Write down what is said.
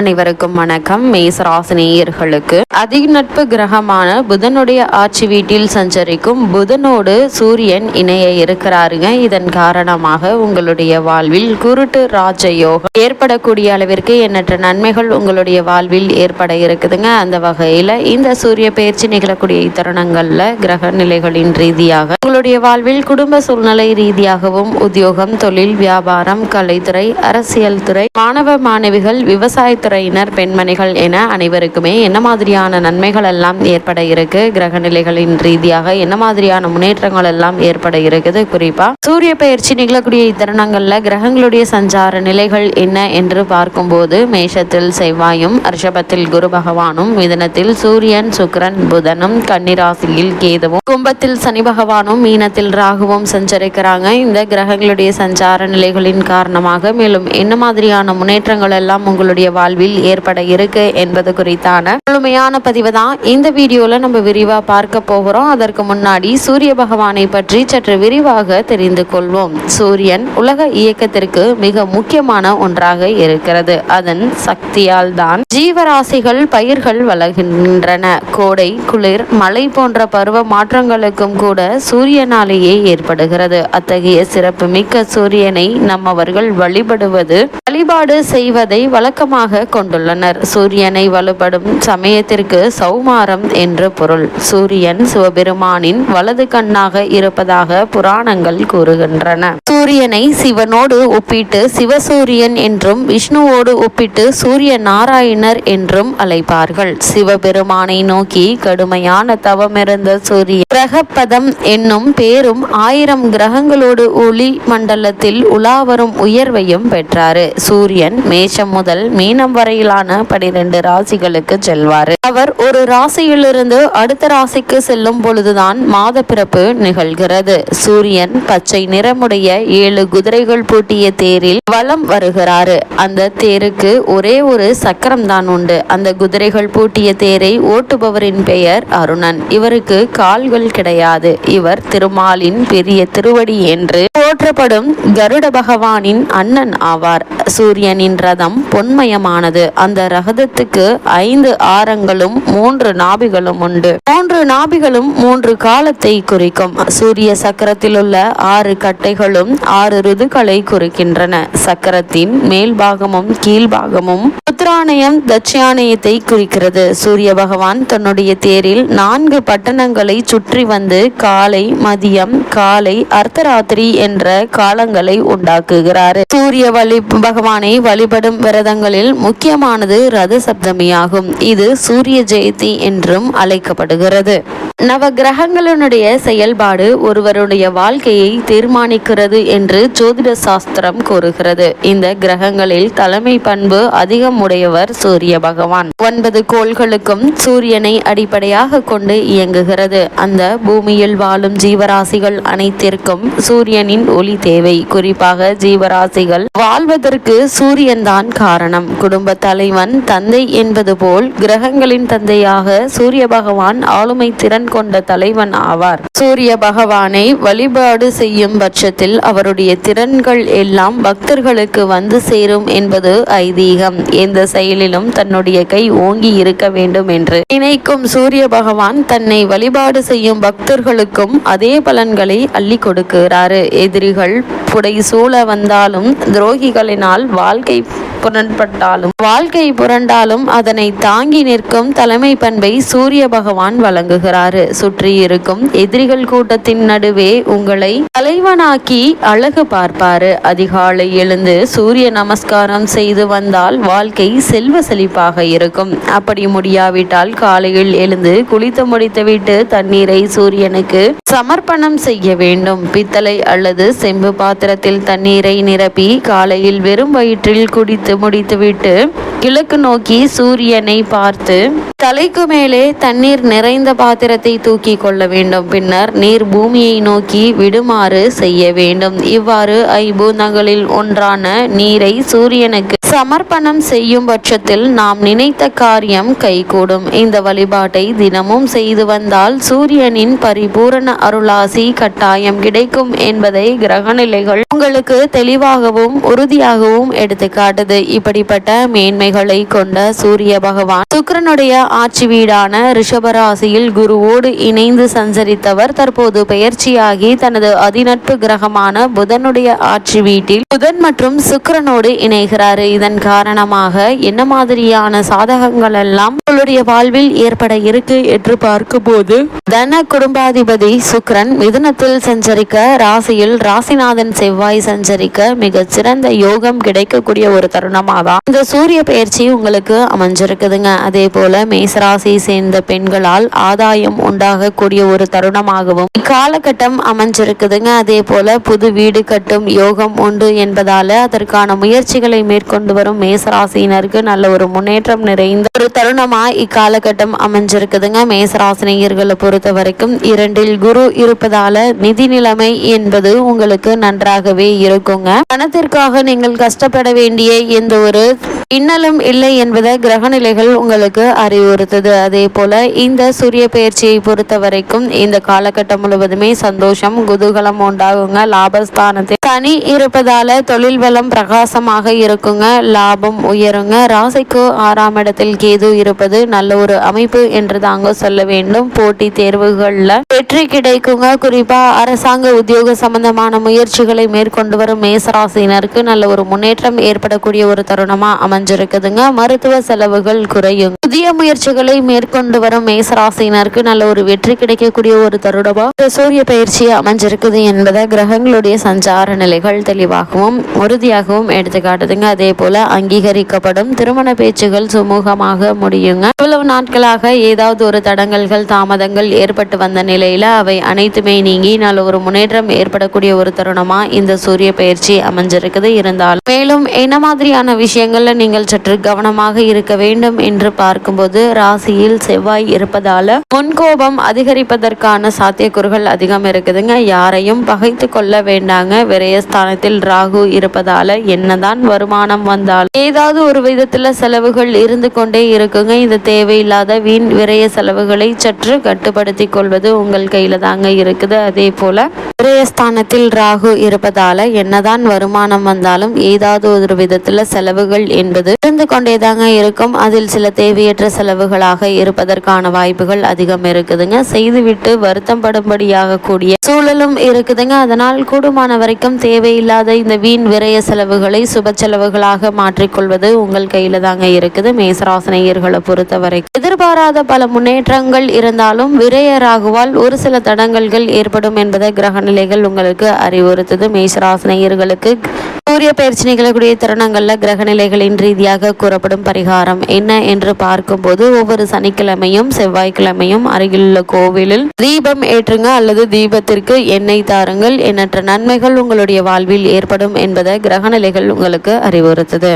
அனைவருக்கும் வணக்கம். மேசராசினியர்களுக்கு அதிக நட்பு கிரகமான புதனுடைய ஆட்சி வீட்டில் சஞ்சரிக்கும் புதனோடு சூரியன் இணைய இருக்கிறாருங்க. இதன் காரணமாக உங்களுடைய வாழ்வில் குருட்டு ராஜ யோகம் ஏற்படக்கூடிய அளவிற்கு எண்ணற்ற நன்மைகள் உங்களுடைய வாழ்வில் ஏற்பட இருக்குதுங்க. அந்த வகையில இந்த சூரிய பயிற்சி நிகழக்கூடிய தருணங்கள்ல கிரக நிலைகளின் ரீதியாக உங்களுடைய வாழ்வில் குடும்ப சூழ்நிலை ரீதியாகவும் உத்தியோகம் தொழில் வியாபாரம் கலைத்துறை அரசியல் துறை மாணவ மாணவிகள் விவசாயத்துறை துறையினர் பெண்மணிகள் என அனைவருக்குமே என்ன மாதிரியான நன்மைகள் எல்லாம் ஏற்பட இருக்கு? கிரக நிலைகளின் ரீதியாக என்ன மாதிரியான முன்னேற்றங்கள் எல்லாம் ஏற்பட இருக்குது? குறிப்பா சூரிய பயிற்சி நிகழக்கூடிய இத்தருணங்கள்ல கிரகங்களுடைய சஞ்சார நிலைகள் என்ன என்று பார்க்கும்போது மேஷத்தில் செவ்வாயும் ரிஷபத்தில் குரு பகவானும் மிதனத்தில் சூரியன் சுக்கரன் புதனும் கன்னிராசியில் கேதுவும் கும்பத்தில் சனி பகவானும் மீனத்தில் ராகுவும் சஞ்சரிக்கிறாங்க. இந்த கிரகங்களுடைய சஞ்சார நிலைகளின் காரணமாக மேலும் என்ன மாதிரியான முன்னேற்றங்கள் எல்லாம் உங்களுடைய வாழ்வில் வாழ்வில் ஏற்பட இருக்கு என்பது குறித்தான முழுமையான பதிவு தான். இந்த வீடியோல நம்ம விரிவா பார்க்க போகிறோம். அதற்கு முன்னாடி சூரிய பகவானை பற்றி சற்று விரிவாக தெரிந்து கொள்வோம். சூரியன் உலக இயக்கத்திற்கு மிக முக்கியமான ஒன்றாக இருக்கிறது. அதன் சக்தியால் தான் ஜீவராசிகள் பயிர்கள் வளர்கின்றன. கோடை குளிர் மழை போன்ற பருவ மாற்றங்களுக்கும் கூட சூரியனாலேயே ஏற்படுகிறது. அத்தகைய சிறப்பு மிக்க சூரியனை நம்மவர்கள் வழிபடுவது வழிபாடு செய்வதை வழக்கமாக கொண்டுள்ளனர். சூரியனை வலுப்படும் சமயத்திற்கு சௌமாரம் என்று பொருள். சூரியன் சிவபெருமானின் வலது கண்ணாக இருப்பதாக புராணங்கள் கூறுகின்றன. சூரியனை சிவனோடு ஒப்பிட்டு சிவசூரியன் என்றும் விஷ்ணுவோடு ஒப்பிட்டு சூரிய நாராயணர் என்றும் அழைப்பார்கள். சிவபெருமானை நோக்கி கடுமையான தவமிருந்த சூரிய கிரகப்பதம் என்னும் பேரும் ஆயிரம் கிரகங்களோடு ஒளி மண்டலத்தில் உலாவரும் உயர்வையும் பெற்றாரு. சூரியன் மேஷம் முதல் மீனம் வரையிலான பனிரெண்டு ராசிகளுக்கு செல்வார். அவர் ஒரு ராசியிலிருந்து அடுத்த ராசிக்கு செல்லும் பொழுதுதான் மாத பிறப்பு நிகழ்கிறது. சூரியன் பச்சை நிறமுடைய ஏழு குதிரைகள் பூட்டிய தேரில் வலம் வருகிறாரு. அந்த தேருக்கு ஒரே ஒரு சக்கரம் தான் உண்டு. அந்த குதிரைகள் பூட்டிய தேரை ஓட்டுபவரின் பெயர் அருணன். இவருக்கு கால்கள் கிடையாது. இவர் திருமாலின் பெரிய திருவடி என்று போற்றப்படும் கருட பகவானின் அண்ணன் ஆவார். சூரியனின் ரதம் பொன்மயமான ஆனது. அந்த ரகதத்துக்கு ஐந்து ஆரங்களும் மூன்று நாபிகளும் உண்டு. மூன்று நாபிகளும் மூன்று காலத்தை குறிக்கும். சூரிய சக்கரத்தில் உள்ள ஆறு கட்டைகளும் ஆறு ருதுகளை குறிக்கின்றன. சக்கரத்தின் மேல் பாகமும் கீழ்பாகமும் உத்ராணயம் தட்சியானயத்தை குறிக்கிறது. சூரிய பகவான் தன்னுடைய தேரில் நான்கு பட்டணங்களை சுற்றி வந்து காலை மதியம் காலை அர்த்தராத்திரி என்ற காலங்களை உண்டாக்குகிறார். சூரிய வழி பகவானை வழிபடும் விரதங்களில் முக்கியமானது ரத சப்தமியாகும். இது சூரிய ஜெயந்தி என்றும் அழைக்கப்படுகிறது. நவ கிரகங்களினுடைய செயல்பாடு ஒருவருடைய வாழ்க்கையை தீர்மானிக்கிறது என்று ஜோதிட சாஸ்திரம் கூறுகிறது. இந்த கிரகங்களில் தலைமை பண்பு அதிகம் உடையவர் சூரிய பகவான். ஒன்பது கோள்களுக்கும் சூரியனை அடிப்படையாக கொண்டு இயங்குகிறது. அந்த பூமியில் வாழும் ஜீவராசிகள் அனைத்திற்கும் சூரியனின் ஒளி தேவை. குறிப்பாக ஜீவராசிகள் வாழ்வதற்கு சூரியன்தான் காரணம். குடும்ப குடும்ப தலைவன் தந்தை என்பது போல் கிரகங்களின் தந்தையாக சூரிய பகவான் ஆளுமை திறன் கொண்ட தலைவன் ஆவார். சூரிய பகவானை வழிபாடு செய்யும் பட்சத்தில் அவருடைய திறன்கள் எல்லாம் பக்தர்களுக்கு வந்து சேரும் என்பது ஐதீகம். எந்த செயலிலும் தன்னுடைய கை ஓங்கி இருக்க வேண்டும் என்று நினைக்கும் சூரிய பகவான் தன்னை வழிபாடு செய்யும் பக்தர்களுக்கும் அதே பலன்களை அள்ளி கொடுக்கிறாரு. எதிரிகள் புடை சூழ வந்தாலும் துரோகிகளினால் வாழ்க்கை புரண்பட்டாலும் வாழ்க்கை புரண்டாலும் அதனை தாங்கி நிற்கும் தலைமை பண்பை சூரிய பகவான் வழங்குகிறாரு. சுற்றி இருக்கும் எதிரிகள் கூட்டத்தின் நடுவே உங்களை தலைவனாக்கி அழகு பார்ப்பாரு. அதிகாலை எழுந்து சூரிய நமஸ்காரம் செய்து வந்தால் வாழ்க்கை செல்வ செழிப்பாக இருக்கும். அப்படி முடியாவிட்டால் காலையில் எழுந்து குளித்து முடித்துவிட்டு தண்ணீரை சூரியனுக்கு சமர்ப்பணம் செய்ய வேண்டும். பித்தளை அல்லது செம்பு பாத்திரத்தில் தண்ணீரை நிரப்பி காலையில் வெறும் வயிற்றில் குடித்து முடித்துவிட்டு கிழக்கு நோக்கி சூரியனை பார்த்து தலைக்கு மேலே தண்ணீர் நிறைந்த பாத்திரத்தை தூக்கி கொள்ள வேண்டும். பின்னர் நீர் பூமியை நோக்கி விடுமாறு செய்ய வேண்டும். இவ்வாறு ஐம்பூதங்களில் ஒன்றான நீரை சூரியனுக்கு சமர்ப்பணம் செய்யும் பட்சத்தில் நாம் நினைத்த காரியம் கைகூடும். இந்த வழிபாட்டை தினமும் செய்து வந்தால் சூரியனின் பரிபூரண அருளாசி கட்டாயம் கிடைக்கும் என்பதை கிரகநிலைகள் உங்களுக்கு தெளிவாகவும் உறுதியாகவும் எடுத்துக்காட்டுது இப்படிப்பட்ட மேன்மைகளை கொண்ட சூரிய பகவான் சுக்கரனுடைய ஆட்சி வீடான ரிஷபராசியில் குருவோடு இணைந்து சஞ்சரித்தவர். தற்போது பெயர்ச்சியாகி தனது அதிநட்பு கிரகமான புதனுடைய ஆட்சி வீட்டில் புதன் மற்றும் சுக்கரனோடு இணைகிறார். இதன் காரணமாக என்ன மாதிரியான சாதகங்கள் எல்லாம் உங்களுடைய வாழ்வில் ஏற்பட இருக்கு என்று பார்க்கும்போது தன குடும்பாதிபதி சுக்ரன் மிதுனத்தில் சஞ்சரிக்க ராசியில் ராசிநாதன் செவ்வாய் சஞ்சரிக்க மிக சிறந்த யோகம் கிடைக்கக்கூடிய ஒரு தருணமாக தான் இந்த சூரிய பயிற்சி உங்களுக்கு அமைஞ்சிருக்குதுங்க. அதே போல மேசராசி சேர்ந்த பெண்களால் ஆதாயம் உண்டாகக்கூடிய ஒரு தருணமாகவும் இக்காலகட்டம் அமைஞ்சிருக்குதுங்க. அதே போல புது வீடு கட்டும் யோகம் உண்டு என்பதால அதற்கான முயற்சிகளை மேற்கொண்டு கொண்டு வரும் மேசராசினருக்கு நல்ல ஒரு முன்னேற்றம் நிறைந்த ஒரு தருணமா இக்காலகட்டம் அமைஞ்சிருக்குதுங்க. மேசராசினியர்களை பொறுத்த வரைக்கும் இரண்டில் குரு இருப்பதால நிதி நிலைமை என்பது உங்களுக்கு நன்றாகவே இருக்குங்க. பணத்திற்காக நீங்கள் கஷ்டப்பட வேண்டிய எந்த ஒரு இன்னலும் இல்லை என்பதை கிரகநிலைகள் உங்களுக்கு அறிவுறுத்துது. அதே போல இந்த சூரிய பயிற்சியை பொறுத்த வரைக்கும் இந்த காலகட்டம் முழுவதுமே சந்தோஷம் குதூகலம் உண்டாகுங்க. லாபஸ்தானத்தில் தனி இருப்பதால தொழில் வளம் பிரகாசமாக இருக்குங்க. லாபம் உயருங்க. ராசிக்கு ஆறாம் இடத்தில் கேது இருப்பது நல்ல ஒரு அமைப்பு என்று தாங்க சொல்ல வேண்டும். போட்டி தேர்வுகள்ல வெற்றி கிடைக்குங்க. குறிப்பா அரசாங்க உத்தியோக சம்பந்தமான முயற்சிகளை மேற்கொண்டு வரும் மேசராசினருக்கு நல்ல ஒரு முன்னேற்றம் ஏற்படக்கூடிய ஒரு தருணமா அமைஞ்சிருக்குதுங்க. மருத்துவ செலவுகள் குறையும். புதிய முயற்சிகளை மேற்கொண்டு வரும் மேசராசினருக்கு நல்ல ஒரு வெற்றி கிடைக்கக்கூடிய ஒரு தருணமா சூரிய பயிற்சி அமைஞ்சிருக்குது என்பதை கிரகங்களுடைய சஞ்சார நிலைகள் தெளிவாகவும் உறுதியாகவும் எடுத்துக்காட்டுதுங்க. அதே போல போல அங்கீகரிக்கப்படும். திருமண பேச்சுகள் சுமூகமாக முடியுங்க. இவ்வளவு நாட்களாக ஏதாவது ஒரு தடங்கல்கள் தாமதங்கள் ஏற்பட்டு வந்த நிலையில அவை அனைத்துமே நீங்கி நல்ல ஒரு முன்னேற்றம் ஏற்படக்கூடிய ஒரு தருணமா இந்த சூரிய பயிற்சி அமைஞ்சிருக்குது இருந்தாலும். மேலும் என்ன மாதிரியான விஷயங்கள்ல நீங்கள் சற்று கவனமாக இருக்க வேண்டும் என்று பார்க்கும்போது ராசியில் செவ்வாய் இருப்பதால முன்கோபம் அதிகரிப்பதற்கான சாத்தியக்கூறுகள் அதிகம் இருக்குதுங்க. யாரையும் பகைத்து கொள்ள வேண்டாங்க. விரயஸ்தானத்தில் ராகு இருப்பதால என்னதான் வருமானம் வந்தால். ஏதாவது ஒரு விதத்துல செலவுகள் இருந்து கொண்டே இருக்குங்க. இந்த தேவையில்லாத வீண் விரைய செலவுகளை சற்று கட்டுப்படுத்தி கொள்வது உங்கள் கையில தாங்க இருக்குது. அதே போல விரயஸ்தானத்தில் ராகு இருப்பதால என்னதான் வருமானம் வந்தாலும் ஏதாவது ஒரு விதத்துல செலவுகள் என்பது இருந்து கொண்டேதாங்க இருக்கும். அதில் சில தேவையற்ற செலவுகளாக இருப்பதற்கான வாய்ப்புகள் அதிகம் இருக்குதுங்க. செய்துவிட்டு வருத்தம் படும்படியாக கூடிய சூழலும் இருக்குதுங்க. அதனால் கூடுமான வரைக்கும் தேவையில்லாத இந்த வீண் விரய செலவுகளை சுப செலவுகளாக மாற்றிக்கொள்வது உங்கள் கையில தாங்க இருக்குது. மேசராசனையர்களை பொறுத்தவரை எதிர்பாராத பல முன்னேற்றங்கள் இருந்தாலும் விரய ராகுவால் ஒரு சில தடங்கல்கள் ஏற்படும் என்பதை கிரகண நிலைகள் உங்களுக்கு அறிவுறுத்தது மேசராசனையர்களுக்கு சூரிய பயிற்சி நிகழக்கூடிய தருணங்களில் கிரக நிலைகளின் ரீதியாக கூறப்படும் பரிகாரம் என்ன என்று பார்க்கும்போது ஒவ்வொரு சனிக்கிழமையும் செவ்வாய்க்கிழமையும் அருகிலுள்ள கோவிலில் தீபம் ஏற்றுங்க அல்லது தீபத்திற்கு எண்ணெய் தாருங்கள். எண்ணற்ற நன்மைகள் உங்களுடைய வாழ்வில் ஏற்படும் என்பதை கிரகநிலைகள் உங்களுக்கு அறிவுறுத்துது.